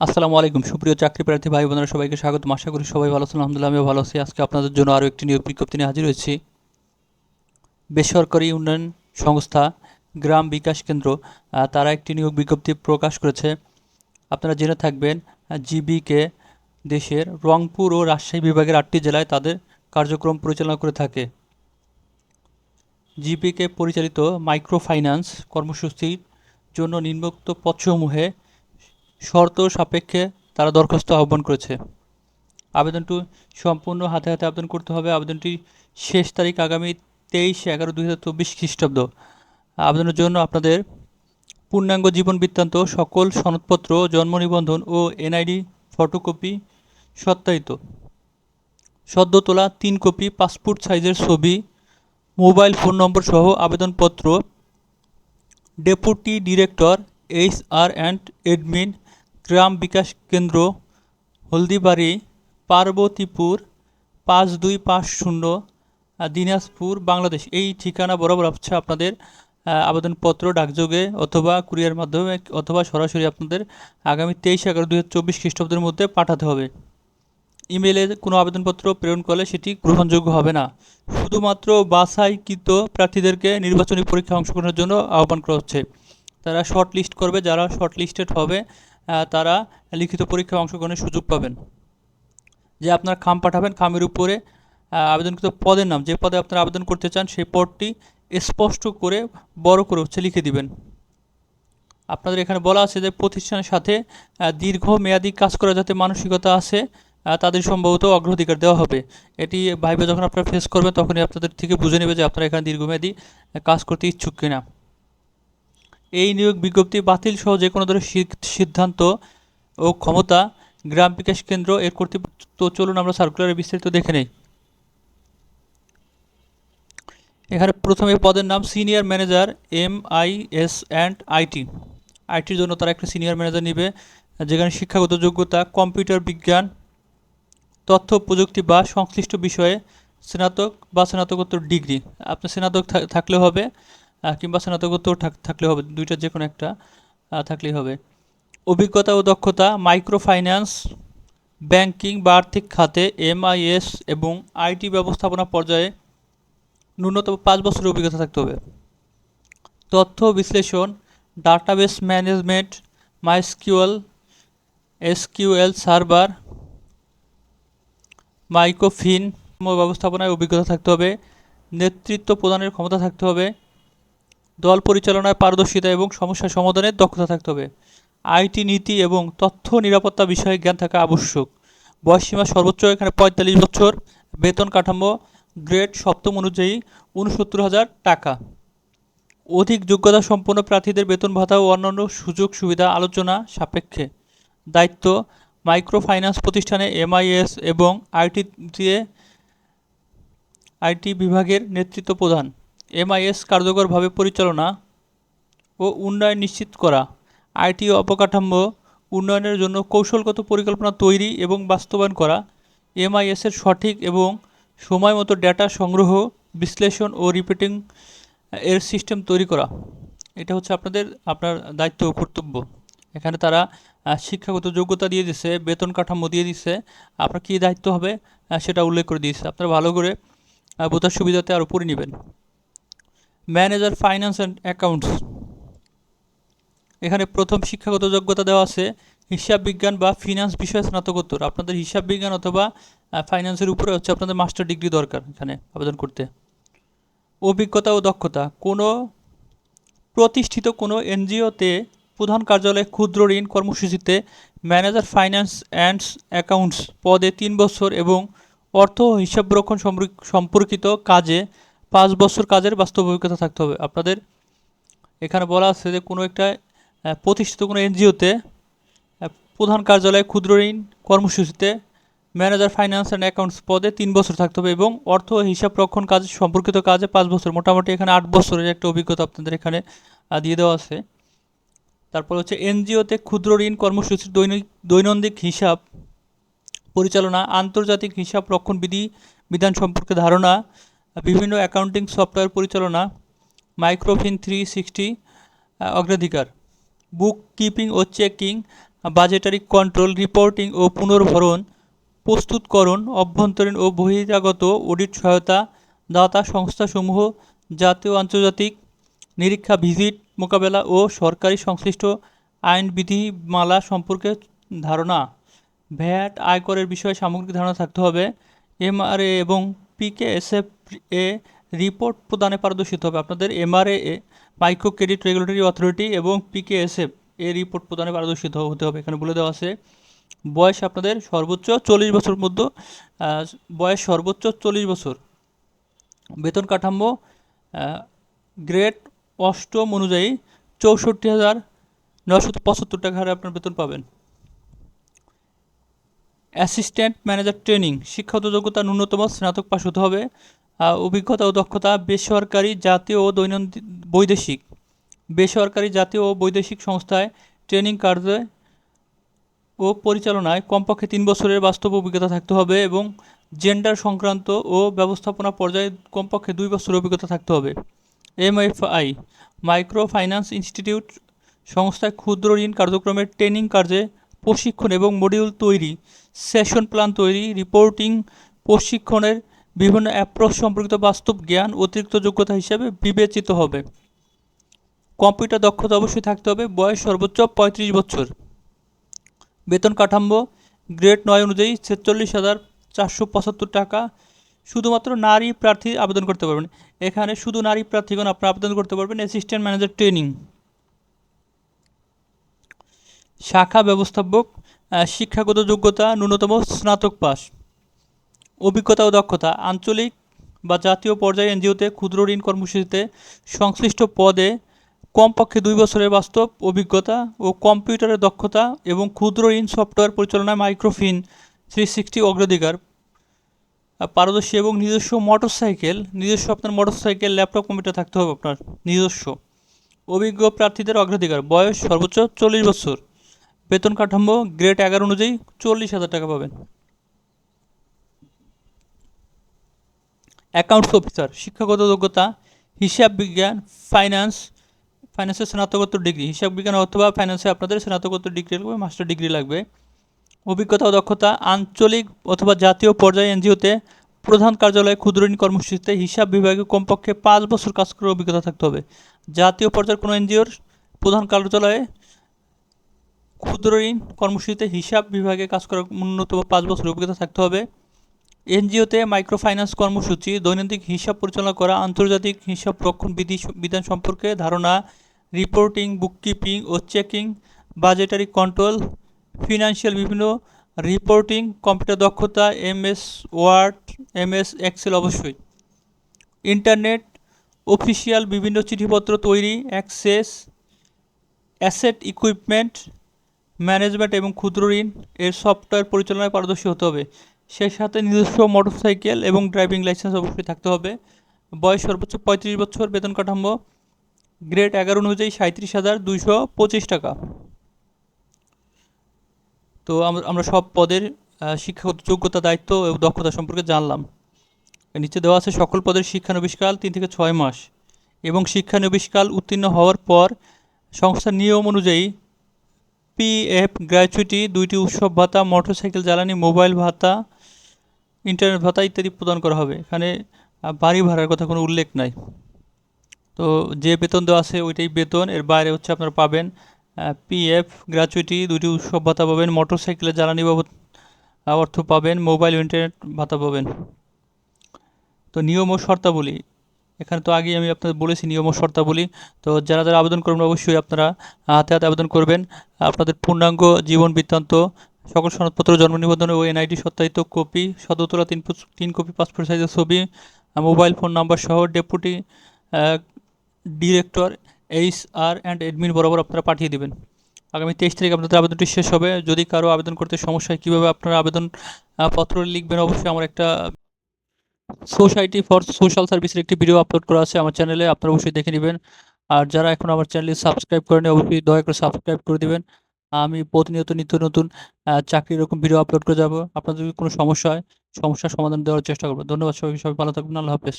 আসসালামু আলাইকুম। সুপ্রিয় চাকরি প্রার্থী ভাই বোনেরা, সবাইকে স্বাগত আশা করি সবাই ভালো আছেন, আলহামদুলিল্লাহ আমিও ভালো আছি। আজকে আপনাদের জন্য আরও একটি নিয়োগ বিজ্ঞপ্তি নিয়ে হাজির হয়েছি। বেসরকারি উন্নয়ন সংস্থা গ্রাম বিকাশ কেন্দ্র তারা একটি নিয়োগ বিজ্ঞপ্তি প্রকাশ করেছে। আপনারা জেনে থাকবেন জিবিকে দেশের রংপুর ও রাজশাহী বিভাগের আটটি জেলায় তাদের কার্যক্রম পরিচালনা করে থাকে। জিপিকে পরিচালিত মাইক্রো ফাইন্যান্স কর্মসূচির জন্য নিম্নোক্ত পদসমূহে শর্ত সাপেক্ষে তারা দরখাস্ত আহ্বান করেছে। আবেদনটি সম্পূর্ণ হাতে হাতে আবেদন করতে হবে। আবেদনটি শেষ তারিখ আগামী তেইশ এগারো দুই হাজার চব্বিশ খ্রিস্টাব্দ। আবেদনের জন্য আপনাদের পূর্ণাঙ্গ জীবন বৃত্তান্ত, সকল সনদপত্র, জন্ম নিবন্ধন ও এনআইডি, ফটোকপি সত্যায়িত। সদ্য তোলা তিন কপি, পাসপোর্ট সাইজের ছবি, মোবাইল ফোন নম্বর সহ আবেদনপত্র। Deputy director, H R and admin Gram Bikash Kendra, Haldibari, Parbatipur, পাঁচ দুই পাঁচ শূন্য দিনাজপুর, বাংলাদেশ। এই ঠিকানা বরাবর হচ্ছে আপনাদের আবেদনপত্র, ডাকযোগে অথবা কুরিয়ার মাধ্যমে, অথবা সরাসরি আপনাদের আগামী তেইশ এগারো দুই হাজার চব্বিশ খ্রিস্টাব্দের মধ্যে পাঠাতে হবে। ইমেলে কোনো আবেদনপত্র প্রেরণ করলে সেটি গ্রহণযোগ্য হবে না। শুধুমাত্র বাছাইকৃত প্রার্থীদেরকে নির্বাচনী পরীক্ষায় অংশগ্রহণের জন্য আহ্বান করা হচ্ছে। তারা শর্ট লিস্ট করবে, যারা শর্ট লিস্টেড হবে তারা লিখিত পরীক্ষায় অংশগ্রহণের সুযোগ পাবেন। যে আপনার খাম পাঠাবেন, খামের উপরে আবেদনকৃত পদের নাম, যে পদে আপনারা আবেদন করতে চান, সেই পদটি স্পষ্ট করে, বড় করে হচ্ছে লিখে দিবেন। আপনাদের এখানে বলা আছে যে প্রতিষ্ঠানের সাথে দীর্ঘমেয়াদী কাজ করা যাতে মানসিকতা আছে তাদের সম্ভবত অগ্রাধিকার দেওয়া হবে। এটি ভাইবে যখন আপনারা ফেস করবেন, তখনই আপনাদের থেকে বুঝে নেবে যে আপনারা এখানে দীর্ঘমেয়াদী কাজ করতে ইচ্ছুক কিনা। এই নিয়োগ বিজ্ঞপ্তি বাতিল সহ যে কোনো ধরনের সিদ- সিদ্ধান্ত ও ক্ষমতা গ্রাম বিকাশ কেন্দ্র এর কর্তৃপক্ষ, তো চলুন আমরা সার্কুলারের বিস্তারিত দেখে নেই। এখানে প্রথমে পদের নাম senior manager M I S and IT আইটির জন্য তারা একটা সিনিয়র ম্যানেজার নেবে, যেখানে শিক্ষাগত যোগ্যতা কম্পিউটার বিজ্ঞান, তথ্য, প্রযুক্তি বা সংশ্লিষ্ট বিষয়ে স্নাতক বা স্নাতকোত্তর ডিগ্রি। আপনার স্নাতক থাকলে হবে। কিংবা স্নাতকোত্তর থাকলে হবে, দুইটার যে কোনো একটা থাকলেই হবে। অভিজ্ঞতা ও দক্ষতা মাইক্রো ফাইন্যান্স ব্যাংকিং বা আর্থিক খাতে এমআইএস এবং আইটি ব্যবস্থাপনা পর্যায়ে ন্যূনতম পাঁচ বছরের অভিজ্ঞতা থাকতে হবে। তথ্য বিশ্লেষণ database management MySQL SQL server Microfin ব্যবস্থাপনায় অভিজ্ঞতা থাকতে হবে। নেতৃত্ব প্রদানের ক্ষমতা থাকতে হবে। দল পরিচালনায় পারদর্শিতা এবং সমস্যা সমাধানের দক্ষতা থাকতে হবে। আইটি নীতি এবং তথ্য নিরাপত্তা বিষয়ে জ্ঞান থাকা আবশ্যক। বয়সসীমা সর্বোচ্চ এখানে পঁয়তাল্লিশ বছর। বেতন কাঠামো গ্রেড সপ্তম অনুযায়ী উনসত্তর হাজার টাকা। অধিক যোগ্যতা সম্পন্ন প্রার্থীদের বেতন ভাতা ও অন্যান্য সুযোগ সুবিধা আলোচনা সাপেক্ষে। দায়িত্ব মাইক্রো ফাইন্যান্স প্রতিষ্ঠানে এমআইএস এবং আইটি দিয়ে আইটি বিভাগের নেতৃত্ব প্রদান। এমআইএস কার্যকরভাবে পরিচালনা ও উন্নয়ন নিশ্চিত করা, আইটি অবকাঠামো উন্নয়নের জন্য কৌশলগত পরিকল্পনা তৈরি এবং বাস্তবায়ন করা এমআইএসের সঠিক এবং সময় মতো ডেটা সংগ্রহ, বিশ্লেষণ ও রিপিটিং এর সিস্টেম তৈরি করা। এটা হচ্ছে আপনাদের, আপনার দায়িত্ব ও কর্তব্য। এখানে তারা শিক্ষাগত যোগ্যতা দিয়ে দিছে, বেতন কাঠামো দিয়ে দিছে। আপনার কী দায়িত্ব হবে সেটা উল্লেখ করে দিয়েছে। আপনারা ভালো করে বোঝার সুবিধাতে আরও পড়ে নেবেন। Manager finance and accounts. এখানে প্রথম শিক্ষাগত যোগ্যতা দেওয়া আছে হিসাব বিজ্ঞান বা ফিনান্স বিষয়ে স্নাতকোত্তর। আপনাদের হিসাব বিজ্ঞান অথবা ফাইন্যান্সের উপরে হচ্ছে আপনাদের মাস্টার ডিগ্রি দরকার এখানে আবেদন করতে। অভিজ্ঞতা ও দক্ষতা। কোনো প্রতিষ্ঠিত কোনো এনজিওতে প্রধান কার্যালয়ে ক্ষুদ্র ঋণ কর্মসূচিতে ম্যানেজার ফাইন্যান্স অ্যান্ড অ্যাকাউন্টস পদে তিন বছর এবং অর্থ হিসাবরক্ষণ সম্পর্ক- সম্পর্কিত কাজে পাঁচ বছর কাজের বাস্তব অভিজ্ঞতা থাকতে হবে। আপনাদের এখানে বলা আছে যে কোনো একটা প্রতিষ্ঠিত কোনো এনজিওতে প্রধান কার্যালয়ে ক্ষুদ্র ঋণ কর্মসূচিতে ম্যানেজার, ফাইন্যান্স অ্যান্ড অ্যাকাউন্টস পদে তিন বছর থাকতে হবে এবং অর্থ হিসাব রক্ষণ কাজ, সম্পর্কিত কাজে পাঁচ বছর। মোটামুটি এখানে আট বছরের একটা অভিজ্ঞতা আপনাদের এখানে দিয়ে দেওয়া আছে। তারপর হচ্ছে এনজিওতে ক্ষুদ্র ঋণ কর্মসূচির দৈনিক দৈনন্দিন হিসাব পরিচালনা, আন্তর্জাতিক হিসাব রক্ষণ বিধি বিধান সম্পর্কে ধারণা বিভিন্ন অ্যাকাউন্টিং সফটওয়্যার পরিচালনা মাইক্রোফিন থ্রি সিক্সটি অগ্রাধিকার বুক কিপিং ও চেকিং বাজেটারি কন্ট্রোল রিপোর্টিং ও পুনর্ভরণ, প্রস্তুতকরণ, অভ্যন্তরীণ ও বহিরাগত অডিট সহায়তা, দাতা সংস্থাসমূহ, জাতীয় আন্তর্জাতিক নিরীক্ষা ভিজিট মোকাবেলা ও সরকারি সংশ্লিষ্ট আইন বিধিমালা সম্পর্কে ধারণা। ভ্যাট আয়করের বিষয়ে সামগ্রিক ধারণা থাকতে হবে। এমআরএ এবং পিকেএসএফ এ রিপোর্ট প্রদানে পারদর্শিত হবে। আপনাদের MRA micro credit regulatory authority এবং পিকেএসএফ এ রিপোর্ট প্রদানে পারদর্শিত হতে হবে। এখানে বলে দেওয়া আছে, বয়স আপনাদের সর্বোচ্চ চল্লিশ বছর মধ্যে বয়স সর্বোচ্চ চল্লিশ বছর। বেতন কাঠামো গ্রেড অষ্টম অনুযায়ী চৌষট্টি হাজার নশো পঁচাত্তর টাকা হারে আপনার বেতন পাবেন। অ্যাসিস্ট্যান্ট ম্যানেজার ট্রেনিং, শিক্ষাগত যোগ্যতা ন্যূনতম স্নাতক পাশ হতে হবে। অভিজ্ঞতা ও দক্ষতা বেসরকারি জাতীয় ও দৈনন্দিন বৈদেশিক। বেসরকারি জাতীয় ও বৈদেশিক সংস্থায় ট্রেনিং কার্যে ও পরিচালনায় কমপক্ষে তিন বছরের বাস্তব অভিজ্ঞতা থাকতে হবে এবং জেন্ডার সংক্রান্ত ও ব্যবস্থাপনা পর্যায়ে কমপক্ষে দুই বছরের অভিজ্ঞতা থাকতে হবে। এমএফআই মাইক্রো ফাইন্যান্স ইনস্টিটিউট সংস্থায় ক্ষুদ্র ঋণ কার্যক্রমের ট্রেনিং কার্যে প্রশিক্ষণ এবং মডিউল তৈরি, সেশন প্ল্যান তৈরি, রিপোর্টিং, প্রশিক্ষণের বিভিন্ন অ্যাপ্রোচ সম্পর্কিত বাস্তব জ্ঞান অতিরিক্ত যোগ্যতা হিসেবে বিবেচিত হবে। কম্পিউটার দক্ষতা অবশ্যই থাকতে হবে, বয়স সর্বোচ্চ পঁয়ত্রিশ বছর। বেতন কাঠামো গ্রেড নয় অনুযায়ী ছেচল্লিশ হাজার চারশো পঁচাত্তর টাকা। শুধুমাত্র নারী প্রার্থী আবেদন করতে পারবেন। এখানে শুধু নারী প্রার্থীগণ আপনারা আবেদন করতে পারবেন অ্যাসিস্ট্যান্ট ম্যানেজার ট্রেনিং শাখা ব্যবস্থাপক শিক্ষাগত যোগ্যতা, ন্যূনতম স্নাতক পাস অভিজ্ঞতা ও দক্ষতা। আঞ্চলিক বা জাতীয় পর্যায়ে এনজিওতে ক্ষুদ্র ঋণ কর্মসূচিতে সংশ্লিষ্ট পদে কমপক্ষে দুই বছরের বাস্তব অভিজ্ঞতা ও কম্পিউটারের দক্ষতা এবং ক্ষুদ্র ঋণ সফটওয়্যার পরিচালনায় মাইক্রোফিন থ্রি সিক্সটি অগ্রাধিকার। পারদর্শী এবং নিজস্ব মোটরসাইকেল, নিজস্ব আপনার মোটরসাইকেল, ল্যাপটপ, কম্পিউটার থাকতে হবে আপনার, নিজস্ব। অভিজ্ঞ প্রার্থীদের অগ্রাধিকার। বয়স সর্বোচ্চ চল্লিশ বছর। বেতন কাঠামো গ্রেড এগারো অনুযায়ী চল্লিশ হাজার টাকা পাবেন। অ্যাকাউন্টস অফিসার, শিক্ষাগত যোগ্যতা, হিসাব বিজ্ঞান ফাইন্যান্স ফাইন্যান্সের স্নাতকোত্তর ডিগ্রি হিসাব বিজ্ঞান অথবা ফাইন্যান্সে আপনাদের স্নাতকোত্তর ডিগ্রি লাগবে মাস্টার ডিগ্রি লাগবে। অভিজ্ঞতা ও দক্ষতা, আঞ্চলিক অথবা জাতীয় পর্যায়ে এনজিওতে প্রধান কার্যালয়ে ক্ষুদ্র ঋণ কর্মসূচিতে হিসাব বিভাগে কমপক্ষে পাঁচ বছর কাজ করার অভিজ্ঞতা থাকতে হবে। জাতীয় পর্যায়ের কোনো এনজিওর প্রধান কার্যালয়ে ক্ষুদ্র ঋণ কর্মসূচিতে হিসাব বিভাগে কাজ করার ন্যূনতম পাঁচ বছর অভিজ্ঞতা থাকতে হবে। এনজিওতে মাইক্রো ফাইন্যান্স কর্মসূচি, দৈনন্দিন হিসাব পরিচালনা করা, আন্তর্জাতিক হিসাব রক্ষণ বিধি বিধান সম্পর্কে ধারণা, রিপোর্টিং বুককিপিং ও চেকিং বাজেটারি কন্ট্রোল ফিনান্সিয়াল বিভিন্ন রিপোর্টিং, কম্পিউটার দক্ষতা, এমএস ওয়ার্ড, এমএস এক্সেল অবশ্যই। ইন্টারনেট, অফিসিয়াল বিভিন্ন চিঠিপত্র তৈরি, অ্যাক্সেস, অ্যাসেট ইকুইপমেন্ট, ম্যানেজমেন্ট এবং ক্ষুদ্র ঋণ এর সফটওয়্যার পরিচালনায় পারদর্শী হতে হবে। সেই সাথে নিজস্ব মোটরসাইকেল এবং ড্রাইভিং লাইসেন্স অবশ্যই থাকতে হবে। বয়স সর্বোচ্চ পঁয়ত্রিশ বছর, বেতন কাঠামো। গ্রেড এগারো অনুযায়ী সাঁত্রিশ হাজার দুইশো পঁচিশ টাকা। তো আমরা সব পদের শিক্ষাগত যোগ্যতা, দায়িত্ব এবং দক্ষতা সম্পর্কে জানলাম। নিচে দেওয়া আছে সকল পদের শিক্ষানবিশকাল তিন থেকে ছয় মাস এবং শিক্ষানবিষ্কাল উত্তীর্ণ হওয়ার পর সংস্থার নিয়ম অনুযায়ী পিএফ গ্র্যাচুইটি, দুইটি উৎসব ভাতা, মোটরসাইকেল, জ্বালানি, মোবাইল ভাতা ইন্টারনেট ভাতা ইত্যাদি প্রদান করা হবে। এখানে বাড়ি ভাড়ার কথা কোনো উল্লেখ নাই। তো যে বেতন দেওয়া আছে ওইটাই বেতন। এর বাইরে হচ্ছে আপনারা পাবেন পিএফ গ্র্যাচুইটি দুটি উৎসব ভাতা পাবেন মোটর মোটরসাইকেলের জ্বালানি বাবদ অর্থ পাবেন মোবাইল ইন্টারনেট ভাতা পাবেন। তো নিয়ম ও শর্তাবলী, এখানে তো আগেই আমি আপনাদের বলেছি নিয়ম ও শর্তাবলী। তো যারা যারা আবেদন করবেন, অবশ্যই আপনারা হাতে হাতে আবেদন করবেন। আপনাদের পূর্ণাঙ্গ জীবন বৃত্তান্ত সকল সনদপত্র জন্ম নিবন্ধন ও এনআইডি সত্যায়িত কপি সদতলা তিন তিন কপি পাসপোর্ট সাইজের ছবি মোবাইল ফোন নাম্বার সহ deputy director, H R and admin বরাবর আপনারা পাঠিয়ে দেবেন। আগামী তেইশ তারিখ আপনাদের আবেদনটি শেষ হবে। যদি কারও আবেদন করতে সমস্যা হয়, কীভাবে আপনারা আবেদন পত্র লিখবেন, অবশ্যই আমার একটা সোসাইটি ফর সোশ্যাল সার্ভিসের একটি ভিডিও আপলোড করা আছে আমার চ্যানেলে, আপনারা অবশ্যই দেখে নেবেন। আর যারা এখন আমার চ্যানেলে সাবস্ক্রাইব করেন অবশ্যই দয়া করে সাবস্ক্রাইব করে দিবেন। আমি প্রতিনিয়ত নিত্য নতুন চাকরি এরকম ভিডিও আপলোড করে যাব। আপনাদের যদি কোনো সমস্যা হয়, সমস্যার সমাধান দেওয়ার চেষ্টা করব। ধন্যবাদ সবাই সবাই ভালো থাকবেন। আল্লাহ হাফেজ।